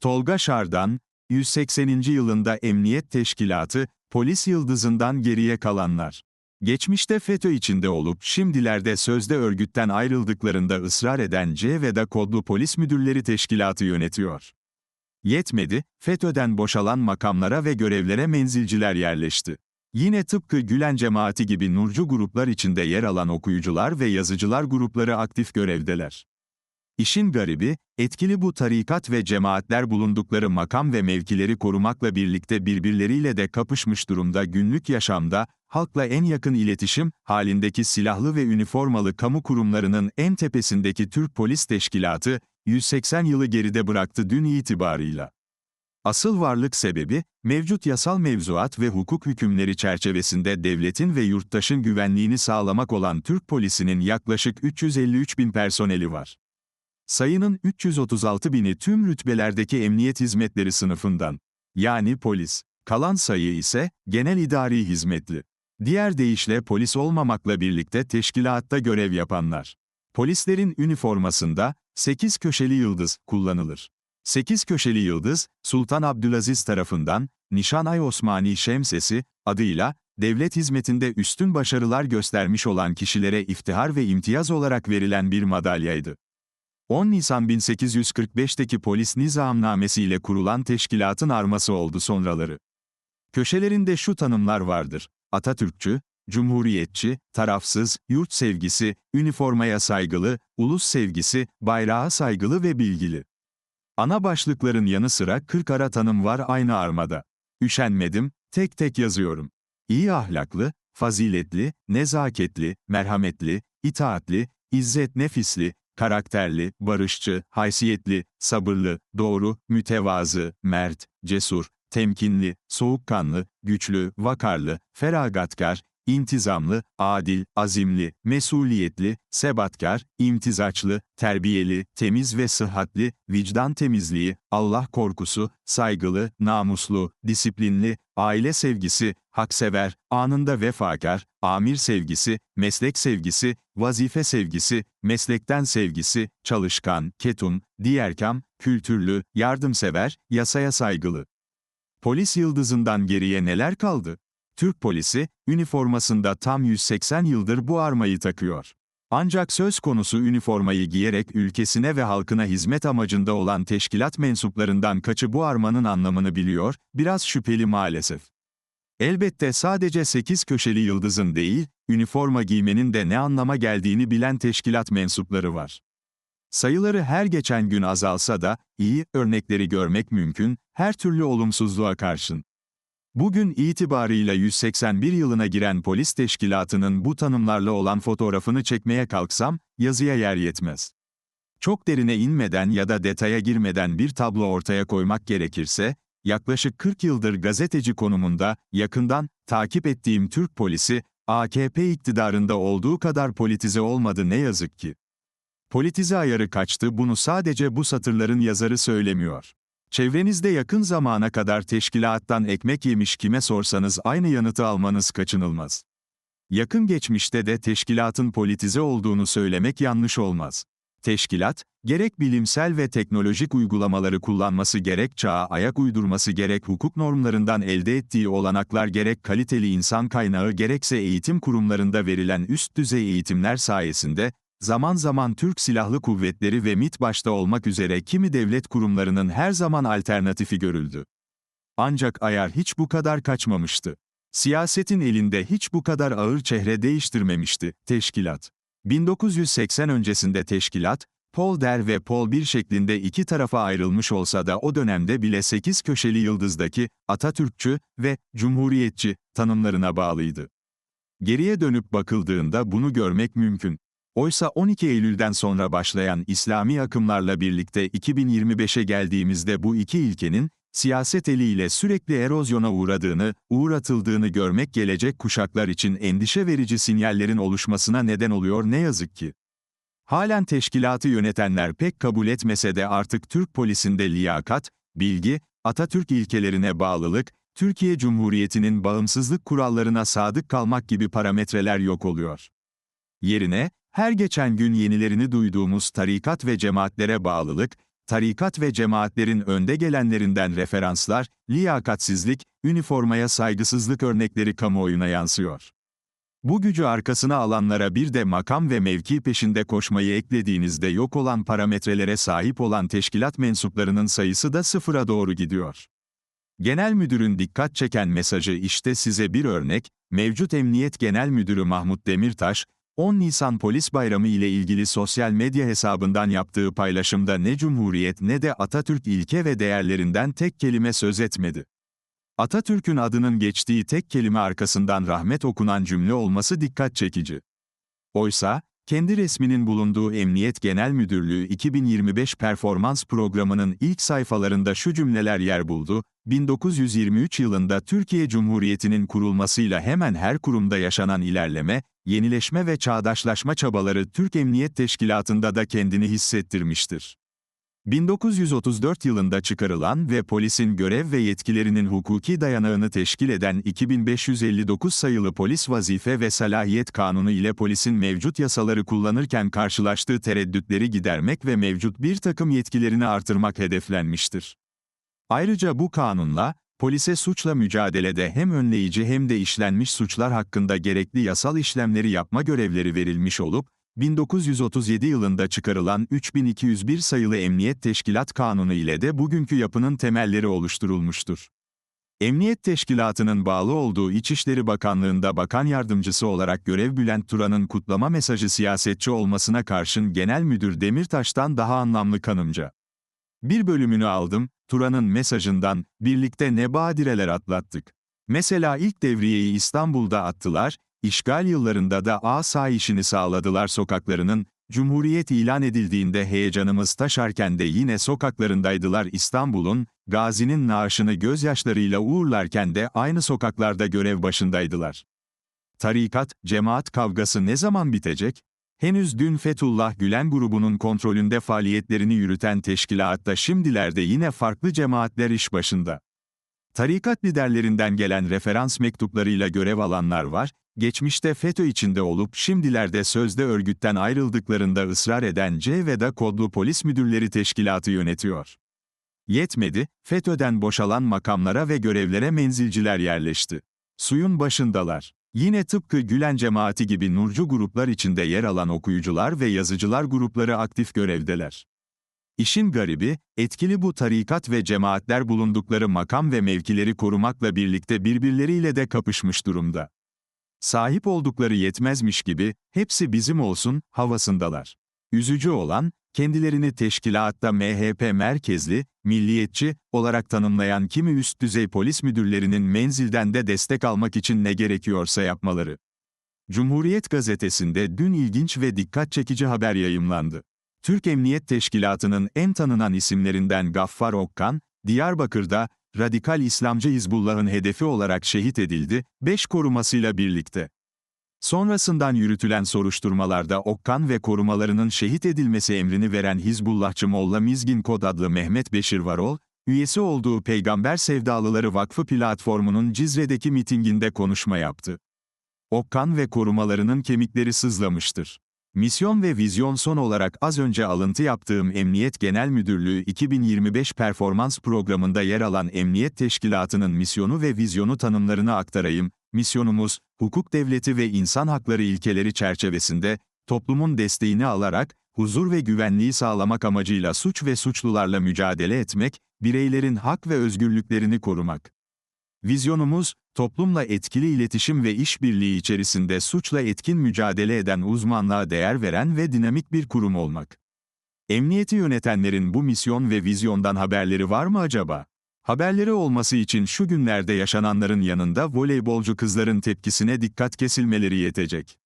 Tolga Şardan, 180. yılında Emniyet Teşkilatı, polis yıldızından geriye kalanlar. Geçmişte FETÖ içinde olup şimdilerde sözde örgütten ayrıldıklarında ısrar eden CVEDA kodlu polis müdürleri teşkilatı yönetiyor. Yetmedi, FETÖ'den boşalan makamlara ve görevlere menzilciler yerleşti. Yine tıpkı Gülen cemaati gibi nurcu gruplar içinde yer alan okuyucular ve yazıcılar grupları aktif görevdeler. İşin garibi, etkili bu tarikat ve cemaatler bulundukları makam ve mevkileri korumakla birlikte birbirleriyle de kapışmış durumda günlük yaşamda, halkla en yakın iletişim halindeki silahlı ve üniformalı kamu kurumlarının en tepesindeki Türk Polis Teşkilatı, 180 yılı geride bıraktı dün itibarıyla. Asıl varlık sebebi, mevcut yasal mevzuat ve hukuk hükümleri çerçevesinde devletin ve yurttaşın güvenliğini sağlamak olan Türk polisinin yaklaşık 353 bin personeli var. Sayının 336 bini tüm rütbelerdeki emniyet hizmetleri sınıfından, yani polis. Kalan sayı ise genel idari hizmetli. Diğer deyişle polis olmamakla birlikte teşkilatta görev yapanlar. Polislerin üniformasında 8 köşeli yıldız kullanılır. 8 köşeli yıldız, Sultan Abdülaziz tarafından, Nişan-ay Osmani Şemsesi, adıyla, devlet hizmetinde üstün başarılar göstermiş olan kişilere iftihar ve imtiyaz olarak verilen bir madalyaydı. 10 Nisan 1845'teki polis nizamnamesiyle kurulan teşkilatın arması oldu sonraları. Köşelerinde şu tanımlar vardır. Atatürkçü, Cumhuriyetçi, tarafsız, yurt sevgisi, üniformaya saygılı, ulus sevgisi, bayrağa saygılı ve bilgili. Ana başlıkların yanı sıra 40 ara tanım var aynı armada. Üşenmedim, tek tek yazıyorum. İyi ahlaklı, faziletli, nezaketli, merhametli, itaatli, izzet nefisli, karakterli, barışçı, haysiyetli, sabırlı, doğru, mütevazı, mert, cesur, temkinli, soğukkanlı, güçlü, vakarlı, feragatkar, intizamlı, adil, azimli, mesuliyetli, sebatkar, imtizaçlı, terbiyeli, temiz ve sıhhatli, vicdan temizliği, Allah korkusu, saygılı, namuslu, disiplinli, aile sevgisi, haksever, anında vefakar, amir sevgisi, meslek sevgisi, vazife sevgisi, meslekten sevgisi, çalışkan, ketum, diyerkam, kültürlü, yardımsever, yasaya saygılı. Polis yıldızından geriye neler kaldı? Türk polisi, üniformasında tam 180 yıldır bu armayı takıyor. Ancak söz konusu üniformayı giyerek ülkesine ve halkına hizmet amacında olan teşkilat mensuplarından kaçı bu armanın anlamını biliyor, biraz şüpheli maalesef. Elbette sadece 8 köşeli yıldızın değil, üniforma giymenin de ne anlama geldiğini bilen teşkilat mensupları var. Sayıları her geçen gün azalsa da, iyi örnekleri görmek mümkün, her türlü olumsuzluğa karşın. Bugün itibarıyla 181 yılına giren polis teşkilatının bu tanımlarla olan fotoğrafını çekmeye kalksam, yazıya yer yetmez. Çok derine inmeden ya da detaya girmeden bir tablo ortaya koymak gerekirse, yaklaşık 40 yıldır gazeteci konumunda, yakından, takip ettiğim Türk polisi, AKP iktidarında olduğu kadar politize olmadı ne yazık ki. Politize ayarı kaçtı bunu sadece bu satırların yazarı söylemiyor. Çevrenizde yakın zamana kadar teşkilattan ekmek yemiş kime sorsanız aynı yanıtı almanız kaçınılmaz. Yakın geçmişte de teşkilatın politize olduğunu söylemek yanlış olmaz. Teşkilat, gerek bilimsel ve teknolojik uygulamaları kullanması gerek çağa ayak uydurması gerek hukuk normlarından elde ettiği olanaklar gerek kaliteli insan kaynağı gerekse eğitim kurumlarında verilen üst düzey eğitimler sayesinde, zaman zaman Türk Silahlı Kuvvetleri ve MİT başta olmak üzere kimi devlet kurumlarının her zaman alternatifi görüldü. Ancak ayar hiç bu kadar kaçmamıştı. Siyasetin elinde hiç bu kadar ağır çehre değiştirmemişti, teşkilat. 1980 öncesinde teşkilat, Pol Der ve Pol Bir şeklinde iki tarafa ayrılmış olsa da o dönemde bile 8 köşeli yıldızdaki, Atatürkçü ve Cumhuriyetçi tanımlarına bağlıydı. Geriye dönüp bakıldığında bunu görmek mümkün. Oysa 12 Eylül'den sonra başlayan İslami akımlarla birlikte 2025'e geldiğimizde bu iki ilkenin, siyaset eliyle sürekli erozyona uğradığını, uğratıldığını görmek gelecek kuşaklar için endişe verici sinyallerin oluşmasına neden oluyor ne yazık ki. Halen teşkilatı yönetenler pek kabul etmese de artık Türk polisinde liyakat, bilgi, Atatürk ilkelerine bağlılık, Türkiye Cumhuriyeti'nin bağımsızlık kurallarına sadık kalmak gibi parametreler yok oluyor. Yerine, her geçen gün yenilerini duyduğumuz tarikat ve cemaatlere bağlılık, tarikat ve cemaatlerin önde gelenlerinden referanslar, liyakatsizlik, üniformaya saygısızlık örnekleri kamuoyuna yansıyor. Bu gücü arkasına alanlara bir de makam ve mevki peşinde koşmayı eklediğinizde yok olan parametrelere sahip olan teşkilat mensuplarının sayısı da sıfıra doğru gidiyor. Genel müdürün dikkat çeken mesajı işte size bir örnek, mevcut Emniyet Genel Müdürü Mahmut Demirtaş, 10 Nisan Polis Bayramı ile ilgili sosyal medya hesabından yaptığı paylaşımda ne Cumhuriyet ne de Atatürk ilke ve değerlerinden tek kelime söz etmedi. Atatürk'ün adının geçtiği tek kelime arkasından rahmet okunan cümle olması dikkat çekici. Oysa, kendi resminin bulunduğu Emniyet Genel Müdürlüğü 2025 performans programının ilk sayfalarında şu cümleler yer buldu, 1923 yılında Türkiye Cumhuriyeti'nin kurulmasıyla hemen her kurumda yaşanan ilerleme, yenileşme ve çağdaşlaşma çabaları Türk Emniyet Teşkilatı'nda da kendini hissettirmiştir. 1934 yılında çıkarılan ve polisin görev ve yetkilerinin hukuki dayanağını teşkil eden 2559 sayılı Polis Vazife ve Salahiyet Kanunu ile polisin mevcut yasaları kullanırken karşılaştığı tereddütleri gidermek ve mevcut bir takım yetkilerini artırmak hedeflenmiştir. Ayrıca bu kanunla, polise suçla mücadelede hem önleyici hem de işlenmiş suçlar hakkında gerekli yasal işlemleri yapma görevleri verilmiş olup, 1937 yılında çıkarılan 3201 sayılı Emniyet Teşkilat Kanunu ile de bugünkü yapının temelleri oluşturulmuştur. Emniyet Teşkilatı'nın bağlı olduğu İçişleri Bakanlığı'nda bakan yardımcısı olarak görev Bülent Turan'ın kutlama mesajı siyasetçi olmasına karşın Genel Müdür Demirtaş'tan daha anlamlı kanımca. Bir bölümünü aldım, Turan'ın mesajından, birlikte ne badireler atlattık. Mesela ilk devriyeyi İstanbul'da attılar, işgal yıllarında da asayişini sağladılar sokaklarının, Cumhuriyet ilan edildiğinde heyecanımız taşarken de yine sokaklarındaydılar İstanbul'un, Gazi'nin naaşını gözyaşlarıyla uğurlarken de aynı sokaklarda görev başındaydılar. Tarikat, cemaat kavgası ne zaman bitecek? Henüz dün Fethullah Gülen grubunun kontrolünde faaliyetlerini yürüten teşkilatta şimdilerde yine farklı cemaatler iş başında. Tarikat liderlerinden gelen referans mektuplarıyla görev alanlar var, geçmişte FETÖ içinde olup şimdilerde sözde örgütten ayrıldıklarında ısrar eden CVEDA kodlu polis müdürleri teşkilatı yönetiyor. Yetmedi, FETÖ'den boşalan makamlara ve görevlere menzilciler yerleşti. Suyun başındalar. Yine tıpkı Gülen cemaati gibi nurcu gruplar içinde yer alan okuyucular ve yazıcılar grupları aktif görevdeler. İşin garibi, etkili bu tarikat ve cemaatler bulundukları makam ve mevkileri korumakla birlikte birbirleriyle de kapışmış durumda. Sahip oldukları yetmezmiş gibi, hepsi bizim olsun, havasındalar. Üzücü olan, kendilerini teşkilatta MHP merkezli, milliyetçi olarak tanımlayan kimi üst düzey polis müdürlerinin menzilden de destek almak için ne gerekiyorsa yapmaları. Cumhuriyet gazetesinde dün ilginç ve dikkat çekici haber yayımlandı. Türk Emniyet Teşkilatı'nın en tanınan isimlerinden Gaffar Okkan, Diyarbakır'da, radikal İslamcı Hizbullah'ın hedefi olarak şehit edildi, 5 korumasıyla birlikte. Sonrasından yürütülen soruşturmalarda Okkan ve korumalarının şehit edilmesi emrini veren Hizbullahçı Molla Mizgin Kod adlı Mehmet Beşir Varol, üyesi olduğu Peygamber Sevdalıları Vakfı platformunun Cizre'deki mitinginde konuşma yaptı. Okkan ve korumalarının kemikleri sızlamıştır. Misyon ve vizyon son olarak az önce alıntı yaptığım Emniyet Genel Müdürlüğü 2025 performans programında yer alan Emniyet Teşkilatı'nın misyonu ve vizyonu tanımlarını aktarayım. Misyonumuz, hukuk devleti ve insan hakları ilkeleri çerçevesinde, toplumun desteğini alarak, huzur ve güvenliği sağlamak amacıyla suç ve suçlularla mücadele etmek, bireylerin hak ve özgürlüklerini korumak. Vizyonumuz, toplumla etkili iletişim ve işbirliği içerisinde suçla etkin mücadele eden uzmanlığa değer veren ve dinamik bir kurum olmak. Emniyeti yönetenlerin bu misyon ve vizyondan haberleri var mı acaba? Haberleri olması için şu günlerde yaşananların yanında voleybolcu kızların tepkisine dikkat kesilmeleri yetecek.